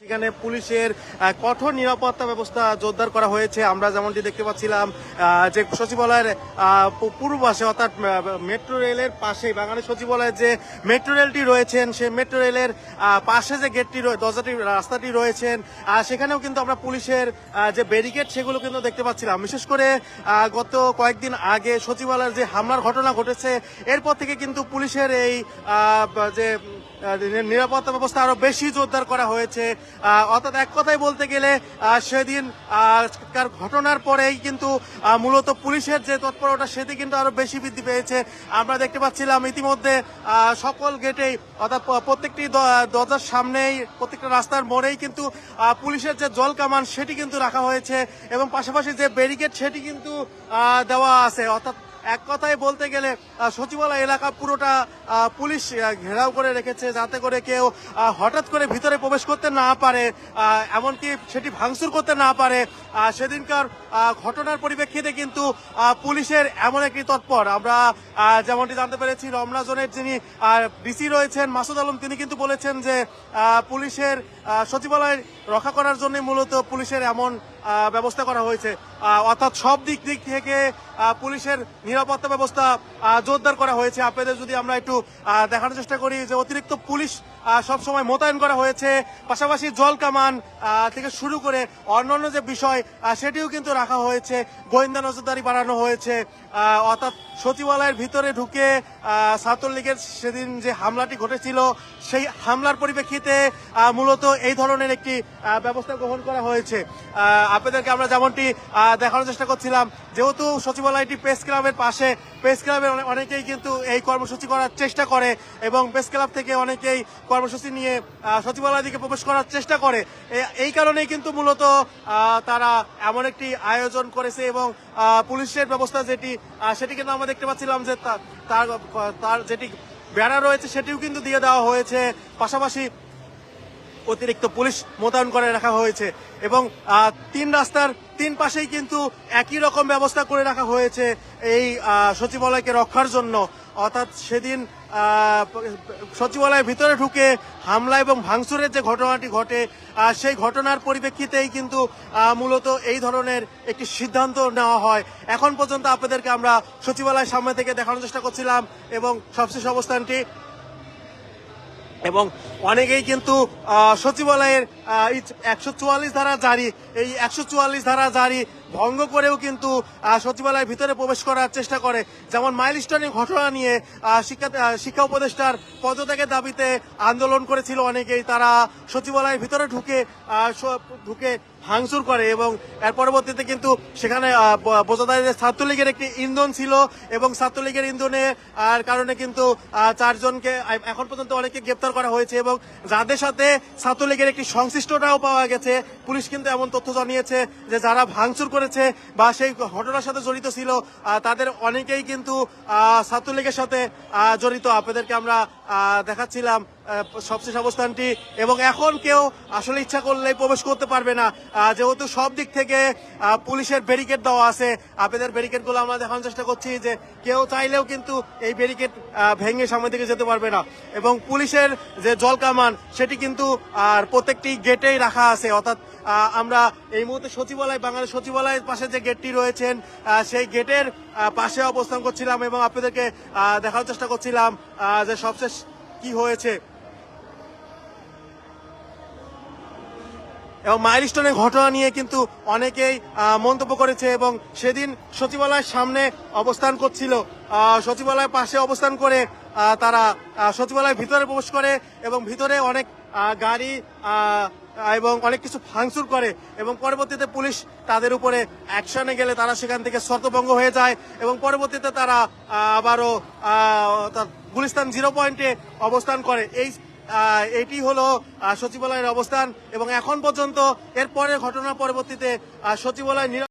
সেখানে পুলিশের কঠোর নিরাপত্তা ব্যবস্থা জোরদার করা হয়েছে। আমরা যেমনটি দেখতে পাচ্ছিলাম যে সচিবালয়ের পূর্ব পাশে অর্থাৎ মেট্রো রেলের পাশেই বাঙালি সচিবালয়ের যে মেট্রো রেলটি রয়েছেন সে মেট্রো রেলের পাশে যে গেটটি দরজাটি, রাস্তাটি রয়েছেন সেখানেও কিন্তু আমরা পুলিশের যে ব্যারিকেড, সেগুলো কিন্তু দেখতে পাচ্ছিলাম। বিশেষ করে গত কয়েকদিন আগে সচিবালয়ের যে হামলার ঘটনা ঘটেছে, এরপর থেকে কিন্তু পুলিশের এই যে নিরাপত্তা ব্যবস্থা আরও বেশি জোরদার করা হয়েছে। অর্থাৎ এক কথায় বলতে গেলে সেদিন ঘটনার পরেই কিন্তু মূলত পুলিশের যে তৎপরতা, সেটি কিন্তু আরও বেশি বৃদ্ধি পেয়েছে। আমরা দেখতে পাচ্ছিলাম ইতিমধ্যে সকল গেটেই, অর্থাৎ প্রত্যেকটি দরজার সামনেই, প্রত্যেকটা রাস্তার মোড়েই কিন্তু পুলিশের যে জল কামান, সেটি কিন্তু রাখা হয়েছে। এবং পাশাপাশি যে ব্যারিকেড, সেটি কিন্তু দেওয়া আছে। অর্থাৎ এক কথায় বলতে গেলে সচিবালয় এলাকা পুরোটা পুলিশ ঘেরাও করে রেখেছে যাতে করে কেউ হঠাৎ করে ভিতরে প্রবেশ করতে না পারে এমনকি সেটি ভাঙচুর করতে না পারে। সেদিনকার ঘটনার পরিপ্রেক্ষিতে কিন্তু পুলিশের এমন একটি তৎপর। আমরা যেমনটি জানতে পেরেছি, রমনা জোনের যিনি ডিসি রয়েছেন, মাসুদ আলম, তিনি কিন্তু বলেছেন যে পুলিশের সচিবালয় রক্ষা করার জন্য মূলত পুলিশের এমন ব্যবস্থা করা হয়েছে। অর্থাৎ সব দিক দিক থেকে পুলিশের নিরাপত্তা ব্যবস্থা জোরদার করা হয়েছে। আপনাদের যদি আমরা একটু দেখানোর চেষ্টা করি যে অতিরিক্ত পুলিশ সব সময় মোতায়েন করা হয়েছে। পাশাপাশি জল কামান থেকে শুরু করে অন্যান্য যে বিষয় সেটিও কিন্তু রাখা হয়েছে। গোয়েন্দা নজরদারি বাড়ানো হয়েছে। অর্থাৎ সচিবালয়ের ভিতরে ঢুকে ছাত্রলীগের সেদিন যে হামলাটি ঘটেছিল, সেই হামলার পরিপ্রেক্ষিতে মূলত এই ধরনের একটি ব্যবস্থা গ্রহণ করা হয়েছে। আপনাদেরকে আমরা যেমনটি দেখানোর চেষ্টা করছিলাম যেহেতু সচিবালয়টি প্রেস ক্লাবের পাশে, প্রেস ক্লাবের অনেকেই কিন্তু এই কর্মসূচি করার চেষ্টা করে এবং প্রেস ক্লাব থেকে অনেকেই কর্মসূচি নিয়ে সচিবালয় দিকে প্রবেশ করার চেষ্টা করে। এই কারণেই কিন্তু মূলত তারা এমন একটি আয়োজন করেছে এবং পুলিশের ব্যবস্থা যেটি সেটি কিন্তু আমরা দেখতে পাচ্ছিলাম যে তার তার যেটি বেড়া রয়েছে সেটিও কিন্তু দিয়ে দেওয়া হয়েছে। পাশাপাশি অতিরিক্ত পুলিশ মোতায়েন করে রাখা হয়েছে এবং তিন রাস্তার তিন পাশেই কিন্তু একই রকম ব্যবস্থা করে রাখা হয়েছে এই সচিবালয়কে রক্ষার জন্য। অর্থাৎ সেদিন সচিবালয়ের ভিতরে ঢুকে হামলা এবং ভাঙচুরের যে ঘটনাটি ঘটে সেই ঘটনার পরিপ্রেক্ষিতেই কিন্তু মূলত এই ধরনের একটি সিদ্ধান্ত নেওয়া হয়। এখন পর্যন্ত আপনাদেরকে আমরা সচিবালয়ের সামনে থেকে দেখানোর চেষ্টা করছিলাম এবং সবশেষ অবস্থানটি এবং অনেকেই কিন্তু সচিবালয়ের একশো চুয়াল্লিশ ধারা জারি। এই একশো চুয়াল্লিশ ধারা জারি ভঙ্গ করেও কিন্তু সচিবালয়ের ভিতরে প্রবেশ করার চেষ্টা করে। যেমন মাইলস্টোনের ঘটনা নিয়ে শিক্ষা শিক্ষা উপদেষ্টার পদত্যাগের দাবিতে আন্দোলন করেছিল অনেকেই। তারা সচিবালয়ের ভিতরে ঢুকে ঢুকে ভাঙচুর করে এবং এর পরবর্তীতে কিন্তু সেখানে আহ, ব- বোঝা যায় যে ছাত্রলীগের একটি ইন্ধন ছিল এবং ছাত্রলীগের ইন্ধনে আর কারণে কিন্তু চারজনকে এখন পর্যন্ত অনেকে গ্রেপ্তার করা হয়েছে এবং যাদের সাথে ছাত্রলীগের একটি সংশ্লিষ্টতাও পাওয়া গেছে। পুলিশ কিন্তু এমন তথ্য জানিয়েছে যে যারা ভাঙচুর করেছে বা সেই ঘটনার সাথে জড়িত ছিল তাদের অনেকেই কিন্তু ছাত্রলীগের সাথে জড়িত। আপনাদেরকে আমরা দেখাচ্ছিলাম সবশেষ অবস্থানটি। এবং এখন কেউ আসলে ইচ্ছা করলে প্রবেশ করতে পারবে না। যেহেতু সব দিক থেকে পুলিশের ব্যারিকেড দেওয়া আছে, আপনাদের ব্যারিকেডগুলো আমরা দেখানোর চেষ্টা করছি যে কেউ চাইলেও কিন্তু এই ব্যারিকেড ভেঙে সামনের দিকে যেতে পারবে না। এবং পুলিশের যে জল কামান, সেটি কিন্তু, আর প্রত্যেকটি গেটেই রাখা আছে। অর্থাৎ আমরা এই মুহূর্তে সচিবালয় বাঙালি সচিবালয়ের পাশে যে গেটটি রয়েছেন সেই গেটের পাশে অবস্থান করছিলাম এবং আপনাদেরকে আহ, দেখানোর চেষ্টা করছিলাম যে সবশেষ কি হয়েছে। এবং মাইলস্টোনের ঘটনা নিয়ে কিন্তু অনেকেই মন্তব্য করেছে এবং সেদিন সচিবালয়ের সামনে অবস্থান করছিল। সচিবালয়ের পাশে অবস্থান করে তারা সচিবালয়ের ভিতরে প্রবেশ করে এবং ভিতরে অনেক গাড়ি এবং অনেক কিছু ভাঙচুর করে এবং পরবর্তীতে পুলিশ তাদের উপরে অ্যাকশনে গেলে তারা সেখান থেকে শর্তভঙ্গ হয়ে যায় এবং পরবর্তীতে তারা আবারও গুলিস্তান জিরো পয়েন্টে অবস্থান করে। এই এটি হলো সচিবালয়ের অবস্থান এবং এখন পর্যন্ত এর পরের ঘটনার পরবর্তীতে সচিবালয়